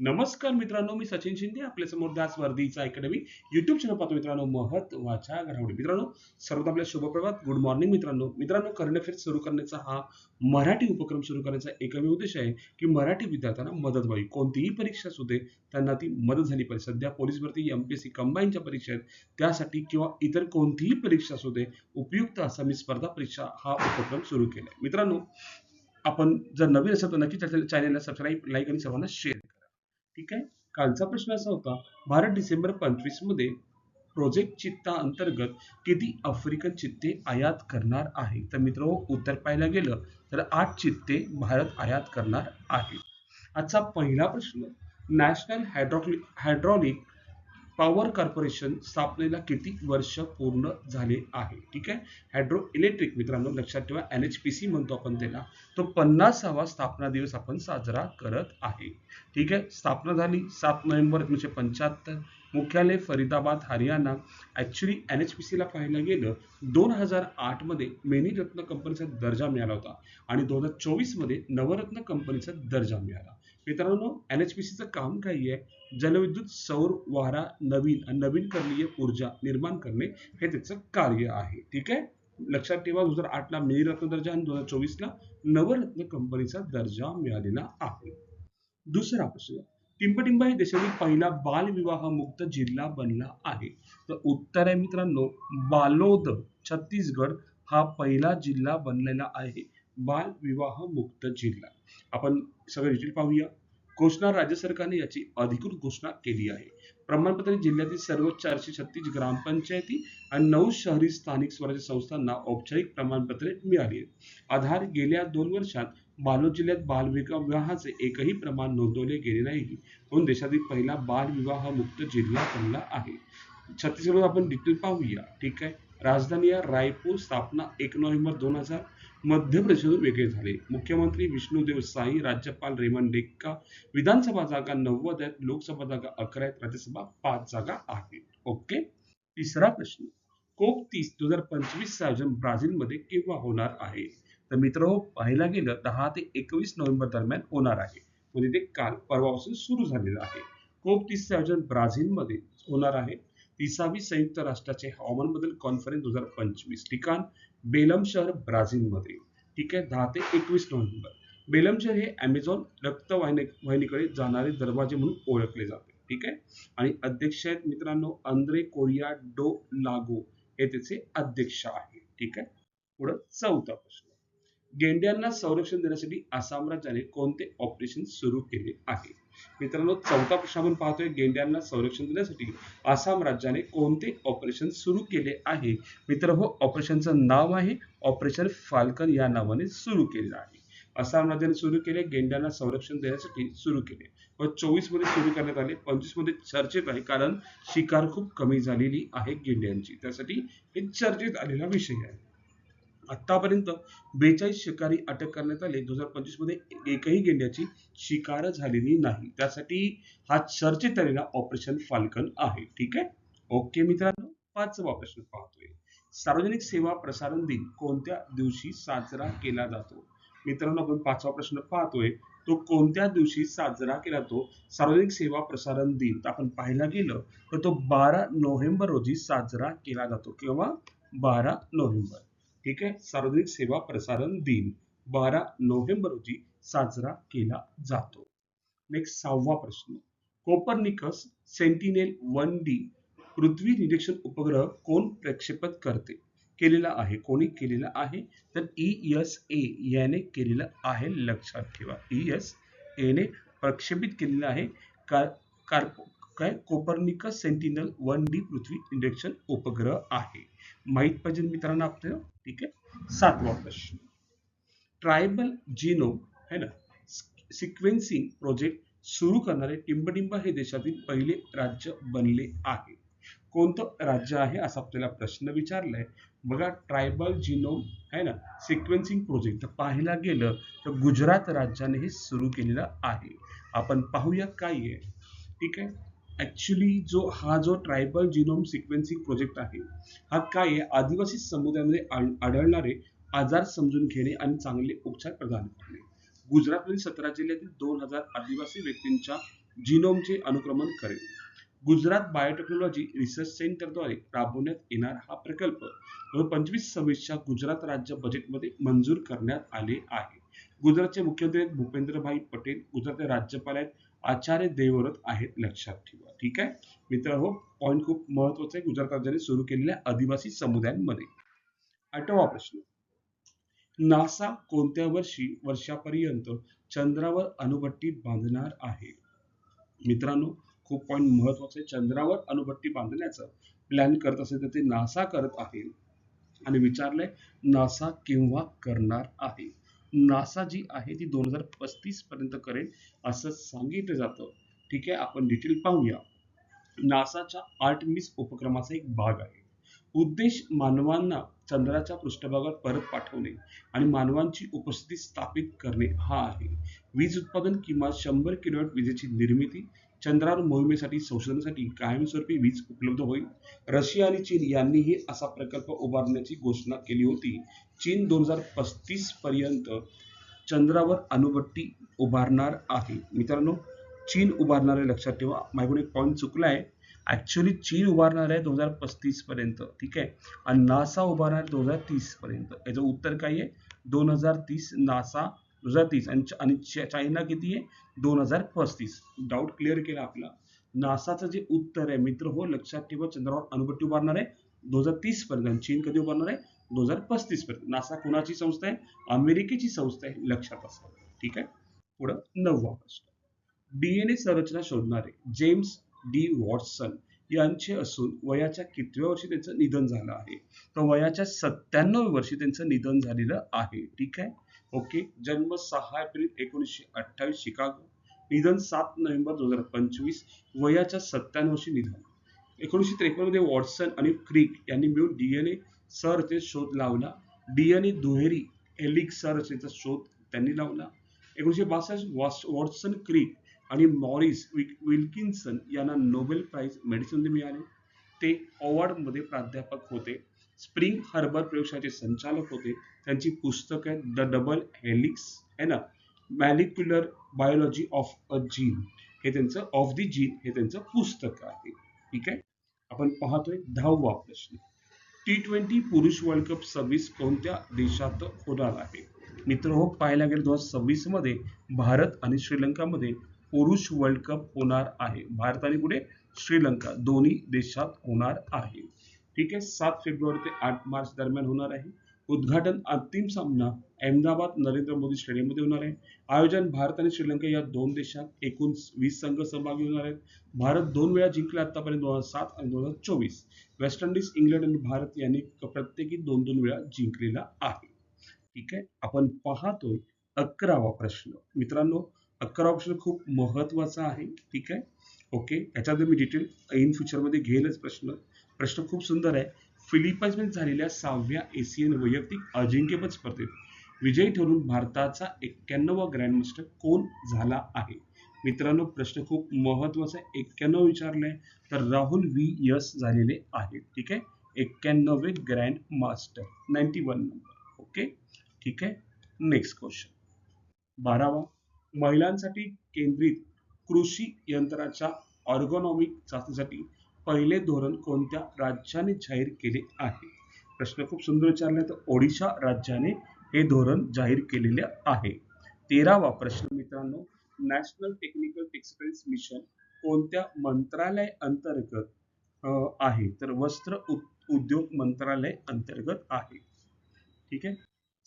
नमस्कार मित्रांनो मी सचिन शिंदे आपल्यासमोर दास वर्दीचा अकॅडमी युट्यूब चॅनल पाहतो मित्रांनो महत्त्वाच्या घडामोडी. मित्रांनो सर्वात आपल्या शुभप्रभात. गुड मॉर्निंग मित्रांनो. मित्रांनो करंट अफेअर्स सुरू करण्याचा हा मराठी उपक्रम सुरू करण्याचा एकमेव उद्देश आहे की मराठी विद्यार्थ्यांना मदत व्हावी. कोणतीही परीक्षा असू दे त्यांना ती मदत झाली पाहिजे. सध्या पोलीस भरती एमपीएससी कंबाईनच्या परीक्षा आहेत. त्यासाठी किंवा इतर कोणतीही परीक्षा असू दे उपयुक्त असा मी स्पर्धा परीक्षा हा उपक्रम सुरू केला आहे मित्रांनो आपण जर नवीन असेल तर नक्की चॅनलला सबस्क्राईब लाईक आणि सर्वांना शेअर करा. ठीक आहे? कालचा प्रश्न असा होता भारत डिसेंबर पंचवीसमध्ये प्रोजेक्ट चित्ता अंतर्गत किती आफ्रिकन चित्ते आयात करणार आहे? तर मित्र उत्तर पाहायला गेलं तर आठ चित्ते भारत आयात करणार आहे. आजचा पहिला प्रश्न नॅशनल हायड्रॉक्लिक हायड्रॉलिक पॉवर कॉर्पोरेशन स्थापनेला किती वर्ष पूर्ण झाले आहे? ठीक आहे? हायड्रो इलेक्ट्रिक मित्रांनो लक्षात ठेवा एन एच पी सी म्हणतो आपण त्याला. तो पन्नासावा स्थापना दिवस आपण साजरा करत आहे. ठीक आहे? स्थापना झाली सात नोव्हेंबर एकोणीसशे पंच्याहत्तर. मुख्यालय Faridabad Haryana. Actually N H P सीला पाहायला गेलं दोन हजार आठमध्ये मेनी रत्न कंपनीचा दर्जा मिळाला होता आणि दोन हजार चोवीसमध्ये नवरत्न कंपनीचा दर्जा मिळाला. मित्रांनो एन एच पी सीचं काम काय आहे. जलविद्युत सौर वारा नवीन आणि नवीनकरणीय ऊर्जा निर्माण करणे हे त्याचं कार्य आहे. ठीक आहे? लक्षात ठेवा दोन हजार आठला मिनीरत्न दर्जा आणि दोन हजार चोवीसला नवरत्न कंपनीचा दर्जा मिळालेला आहे. दुसरा प्रश्न टिंबटिंब हे देशातील पहिला बालविवाह मुक्त जिल्हा बनला आहे. तर उत्तर आहे मित्रांनो बालोद छत्तीसगड हा पहिला जिल्हा बनलेला आहे. बालविवाह मुक्त जिल्हा. आपण सगळं डिटेल पाहूया. घोषणा राज्य सरकारने याची अधिकृत घोषणा केली आहे. प्रमाणपत्र जिल्ह्यातील सर्व चारशे छत्तीस ग्रामपंचायती आणि नऊ शहरी स्थानिक स्वराज्य संस्थांना औपचारिक प्रमाणपत्रे मिळाली आहेत. आधार गेल्या दोन वर्षात बालोद जिल्ह्यात बालविवाहाचे एकही प्रमाण नोंदवले गेले नाही. म्हणून देशातील पहिला बालविवाह मुक्त जिल्हा बनला आहे. छत्तीसगड आपण डिटेल पाहूया. ठीक आहे? राजधानी या रायपूर स्थापना एक नोव्हेंबर दोन हजार मध्य प्रदेशातून वेगळे झाले. मुख्यमंत्री विष्णुदेव साई राज्यपाल रेमन डेक्का विधानसभा जागा नव्वद आहेत लोकसभा जागा अकरा आहेत राज्यसभा पाच जागा आहेत. ओके? तिसरा प्रश्न. कोप तीस दोन हजार पंचवीस आयोजन ब्राझीलमध्ये केव्हा होणार आहे? तर मित्र हो पाहायला गेलं दहा ते एकवीस नोव्हेंबर दरम्यान होणार आहे. म्हणजे ते काल परवापासून सुरू झालेलं आहे. कोप तीसचे आयोजन ब्राझीलमध्ये होणार आहे. तिसावी संयुक्त राष्ट्राचे हवामान बदल कॉन्फरन्स दोन हजार पंचवीस. ठिकाण बेलम शहर ब्राझीलमध्ये. ठीक आहे दहा ते एकवीस नोव्हेंबर. बेलम शहर हे अमेझॉन रक्तवाहिनी वाहिनीकडे जाणारे दरवाजे म्हणून ओळखले जाते. ठीक आहे? आणि अध्यक्ष आहेत मित्रांनो अंद्रे कोरिया डो लागो हे त्याचे अध्यक्ष आहे ठीक आहे? पुढं चौथा प्रश्न. गेंड्यांना संरक्षण देण्यासाठी आसाम राज्याने कोणते ऑपरेशन सुरू केले आहे? मित्रांनो चौथा प्रश्न आपण पाहतोय गेंड्यांना संरक्षण देण्यासाठी आसाम राज्याने कोणते ऑपरेशन सुरू केले आहे? मित्र हो ऑपरेशनचं नाव आहे ऑपरेशन फाल्कन या नावाने सुरू केलेलं आहे. आसाम राज्याने सुरू केले गेंड्यांना संरक्षण देण्यासाठी सुरू केले. व चोवीसमध्ये सुरू करण्यात आले पंचवीसमध्ये चर्चेत आहे कारण शिकार खूप कमी झालेली आहे गेंड्यांची. त्यासाठी हे चर्चेत आलेला विषय आहे. आतापर्यंत बेचाळीस शिकारी अटक करण्यात आले. दोन हजार पंचवीसमध्ये एकही गेंड्याची शिकार झालेली नाही. त्यासाठी हा चर्चेत आलेला ऑपरेशन फाल्कन आहे. ठीक आहे? ओके मित्रांनो पाचवा प्रश्न पाहतोय. सार्वजनिक सेवा प्रसारण दिन कोणत्या दिवशी साजरा केला जातो? मित्रांनो आपण पाचवा प्रश्न पाहतोय. तो कोणत्या दिवशी साजरा केला जातो? सार्वजनिक सेवा प्रसारण दिन. आपण पाहायला गेलं तर तो बारा नोव्हेंबर रोजी साजरा केला जातो. किंवा बारा नोव्हेंबर. ठीक आहे? सार्वजनिक सेवा प्रसारण दिन बारा नोव्हेंबर रोजी साजरा केला जातो. नेक्स्ट सहावा प्रश्न. कोपरनिकस सेंटिनेल वन डी पृथ्वी निरीक्षण उपग्रह कोण प्रक्षेपित करते? केलेला आहे. कोणी केलेला आहे? तर ई एस ए याने केलेलं आहे. लक्षात ठेवा. ई एस एने प्रक्षेपित केलेलं आहे. कार काय? कोपर्निकस सेंटिनल वन डी पृथ्वी निरीक्षण उपग्रह आहे. माहीत पाहिजे मित्रांनो आपल्याला? ठीक आहे? सातवा प्रश्न ट्रायबल जिनोम है ना? सिक्वेन्सिंग प्रोजेक्ट सुरू करणारे टिंबटिंब हे देशातील पहिले राज्य बनले आहे. कोणतं राज्य आहे असा आपल्याला प्रश्न विचारलाय? बघा ट्रायबल जिनोम है ना? सिक्वेन्सिंग प्रोजेक्ट पाहायला गेलं तर गुजरात राज्याने हे सुरू केलेलं आहे. आपण पाहूया काय आहे. ठीक आहे? ॲक्च्युली जो हा जो ट्रायबल जिनोम सिक्वेन्सिंग प्रोजेक्ट आहे हा काय आहे? आदिवासी समुदायामध्ये आढळणारे आजार समजून घेणे आणि चांगले उपचार प्रदान करणे. गुजरातमधील सतरा जिल्ह्यातील दोन हजार आदिवासी व्यक्तींच्या जिनोमचे अनुक्रमण करेल. गुजरात बायोटेक्नॉलॉजी रिसर्च सेंटरद्वारे राबवण्यात येणार हा प्रकल्प पंचवीस सव्वीसच्या गुजरात राज्य बजेटमध्ये मंजूर करण्यात आले आहे. गुजरातचे मुख्यमंत्री भूपेंद्रभाई पटेल गुजरातचे राज्यपाल आहेत आचार्य देवव्रत आहेत लक्षात ठेवा. ठीक आहे? मित्र हो पॉईंट खूप महत्त्वाचा आहे. गुजरात राज्याने सुरू केलेल्या आदिवासी समुदायांमध्ये. आठवा प्रश्न. नासा कोणत्या वर्षी वर्षापर्यंत चंद्रावर अणुभट्टी बांधणार आहे? मित्रांनो खूप पॉईंट महत्त्वाचे चंद्रावर अणुभट्टी बांधण्याचं प्लॅन करत असेल तर ते नासा करत आहे. आणि विचारलंय नासा केव्हा करणार आहे? नासा जी आहे ती दोन हजार पस्तीस पर्यंत करेल असं सांगितलं जातं. ठीक आहे? आपण डिटेल पाहूया. नासाच्या आर्टमिस उपक्रमाचा एक भाग आहे. उद्देश मानवांना चंद्राच्या पृष्ठभागावर परत पाठवणे आणि मानवांची उपस्थिती स्थापित करणे हा आहे. वीज उत्पादन किंवा शंभर किलोवॅट विजेची निर्मिती चंद्रावर मोहिमेसाठी संशोधनासाठी कायमस्वरूपी वीज उपलब्ध होईल. रशिया आणि चीन यांनीही असा प्रकल्प उभारण्याची घोषणा केली होती. चीन दोन हजार पस्तीस पर्यंत चंद्रावर अणुभट्टी उभारणार आहे. मित्रांनो चीन उभारणारे लक्षात ठेवा. माझ्याकडून एक पॉईंट चुकला आहे ॲक्च्युली चीन उभारणार आहे दोन हजार पस्तीस पर्यंत ठीक आहे? आणि नासा उभारणार दोन हजार तीस पर्यंत. याचं उत्तर काय आहे? दोन हजार तीस नासा दोन हजार तीस. आणि आणि चायना किती आहे? दोन हजार पस्तीस. डाऊट क्लिअर केला आपला. नासाचं जे उत्तर आहे मित्र हो लक्षात ठेवा चंद्रावर अणुभट्टी उभारणार आहे. दोन हजार तीस पर्यंत. आणि चीन कधी उभारणार आहे? दोन हजार पस्तीस पर्यंत. नासा कोणाची संस्था आहे? अमेरिकेची संस्था आहे लक्षात असा. ठीक आहे? पुढं नववा प्रश्न. डीएनए संरचना शोधणारे जेम्स डी वॉटसन यांचे असून वयाच्या कितव्या वर्षी त्यांचं निधन झालं आहे? तर वयाच्या सत्त्याण्णव वर्षी त्यांचं निधन झालेलं आहे. ठीक आहे? ओके. जन्म सहा एप्रिल एकोणीसशे अठ्ठावीस शिकागो. निधन सात नोव्हेंबर दोन हजार पंचवीस. वयाच्या सत्त्याण्णव वर्षी निधन. एकोणीसशे त्रेपन्नमध्ये वॉटसन आणि क्रिक यांनी मिळून डीएनए सरचे शोध लावला. डीएनए दुहेरी एलिक संरचनेचा शोध त्यांनी लावला. एकोणीसशे बासष्ट वॉटसन क्रिक आणि मॉरिस विल्किन्सन यांना नोबेल प्राइज मेडिसिनमध्ये मिळाले. ते मध्ये प्राध्यापक होते. स्प्रिंग हार्बर प्रयोगशाळेचे संचालक होते. त्यांची पुस्तक आहे द डबल हेलिक्स आहे ना molecular biology of a gene. हे त्यांचं ऑफ दी जीन हे त्यांचं पुस्तक आहे. ठीक आहे? आपण पाहतोय दहावा प्रश्न. टी ट्वेंटी पुरुष वर्ल्ड कप सव्वीस कोणत्या देशात होणार आहे? मित्र हो पाहायला गेलं दोन हजार सव्वीसमध्ये भारत आणि श्रीलंकामध्ये पुरुष वर्ल्ड कप होणार आहे. भारत आणि पुढे श्रीलंका दोन्ही देशात होणार आहे. ठीक आहे. सात फेब्रुवारी ते आठ मार्च दरम्यान होणार आहे. उद्घाटन अंतिम सामना अहमदाबाद नरेंद्र मोदी स्टेडियममध्ये होणार आहे. आयोजन भारत आणि श्रीलंका या दोन देशात एकूण वीस संघ सहभागी होणार आहेत. भारत दोन वेळा जिंकला आतापर्यंत दोन हजार सात आणि दोन हजार चोवीस. वेस्ट इंडिज इंग्लंड आणि भारत यांनी प्रत्येकी दोन दोन वेळा जिंकलेला आहे. ठीक आहे. आपण पाहतोय अकरावा प्रश्न. मित्रांनो अकरा ऑप्शन खूप महत्त्वाचा आहे. ठीक आहे? ओके याच्यात मी डिटेल इन फ्युचरमध्ये घेईलच प्रश्न. प्रश्न खूप सुंदर आहे. फिलिपाईन्समध्ये झालेल्या सहाव्या एशियन वैयक्तिक अजिंक्यपद स्पर्धेत विजयी ठरून भारताचा एक्क्याण्णवा ग्रँडमास्टर कोण झाला आहे? मित्रांनो प्रश्न खूप महत्त्वाचा आहे. एक्क्याण्णव विचारलंय तर राहुल व्ही यस झालेले आहेत. ठीक आहे? एक्क्याण्णवे grand master ninety one number. Okay? ठीक आहे? Next question. बारावा महिलांसाठी केंद्रित कृषी यंत्राच्या ऑर्गोनॉमिक चाचणीसाठी पहिले धोरण कोणत्या राज्याने जाहीर केले आहे? प्रश्न खूप सुंदर विचारला तर ओडिशा राज्याने हे धोरण जाहीर केलेले आहे. तेरावा प्रश्न मित्रांनो नॅशनल टेक्निकल एक्सप्रेस मिशन कोणत्या मंत्रालय अंतर्गत आहे? तर वस्त्र उद्योग मंत्रालय अंतर्गत आहे. ठीक आहे?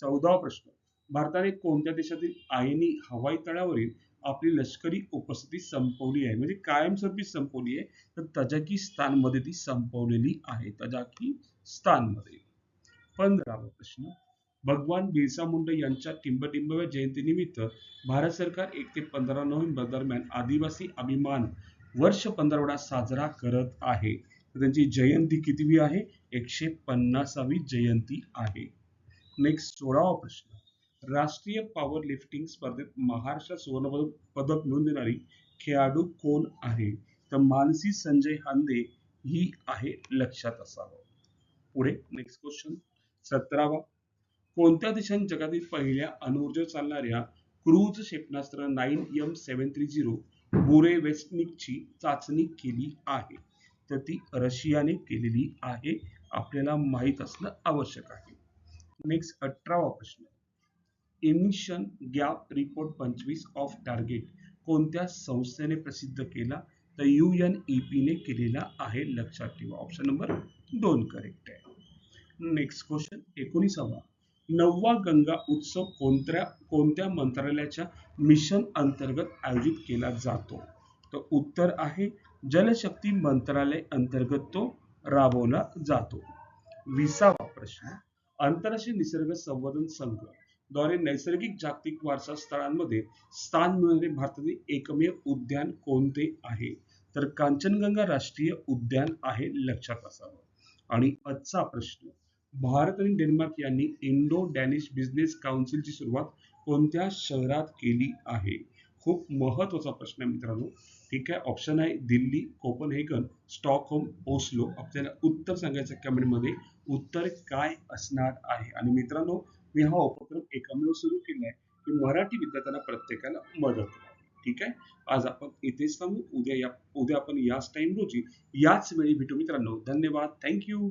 चौदावा प्रश्न भारताने कोणत्या देशातील आयनी हवाई तळावरील आपली लष्करी उपस्थिती संपवली आहे. म्हणजे कायमस्वरूपी संपवली आहे. तर तजाकिस्तानमध्ये ती संपवलेली आहे. तजाकिस्तानमध्ये. पंधरावा प्रश्न. भगवान बिरसा मुंडा यांच्या टिंबटिंबव्या जयंतीनिमित्त भारत सरकार एक ते पंधरा नोव्हेंबर दरम्यान आदिवासी अभिमान वर्ष पंधरवडा साजरा करत आहे. त्यांची जयंती कितीवी आहे? एकशे पन्नासावी जयंती आहे. नेक्स्ट सोळावा प्रश्न. राष्ट्रीय पॉवर लिफ्टिंग स्पर्धेत महाराष्ट्र सुवर्ण पदक मिळवून देणारी खेळाडू कोण आहे? तर मानसी संजय हांदे ही आहे लक्षात असावं. पुढे नेक्स्ट क्वेश्चन सतरावा. कोणत्या देशाने जगातील पहिल्या अनुर्जा चालणाऱ्या क्रूज क्षेपणास्त्र nine M seven three zero बुरे वेस्टनिकची चाचणी केली आहे? तर ती रशियाने केलेली आहे. आपल्याला माहीत असणं आवश्यक आहे. नेक्स्ट अठरावा प्रश्न. एमिशन गॅप रिपोर्ट पंचवीस ऑफ टार्गेट कोणत्या संस्थेने प्रसिद्ध केला? तर UNEP ने केलेला आहे लक्षात ठेवा. ऑप्शन नंबर दोन करेक्ट आहे. नेक्स्ट क्वेश्चन एकोणीसावा. नववा गंगा उत्सव कोणत्या कोणत्या मंत्रालयाच्या मिशन अंतर्गत आयोजित केला जातो? तर उत्तर आहे जलशक्ती मंत्रालय अंतर्गत तो राबवला जातो. विसावा प्रश्न. आंतरराष्ट्रीय निसर्ग संवर्धन संघ द्वारे नैसर्गिक जागतिक वारसा स्थळांमध्ये स्थान मिळणारे भारतातील एकमेव उद्यान कोणते आहे? तर कांचनगंगा राष्ट्रीय उद्यान आहे लक्षात असावं. आणि आजचा प्रश्न भारत आणि डेन्मार्क यांनी इंडो डॅनिश बिझनेस काउन्सिलची सुरुवात कोणत्या शहरात केली आहे? खूप महत्त्वाचा प्रश्न आहे मित्रांनो. ठीक आहे ऑप्शन आहे दिल्ली कोपनहेगन स्टॉकहोम ओस्लो. आपल्याला उत्तर सांगायचं कमेंटमध्ये उत्तर काय असणार आहे? आणि मित्रांनो मी हा उपक्रम एकमेव सुरू केला आहे की मराठी विद्यार्थ्यांना प्रत्येकाला मदत ठीक आहे? आज आपण इथेच थांबू. उद्या या उद्या आपण याच टाइम रोजी याच वेळी भेटू मित्रांनो. धन्यवाद. थँक्यू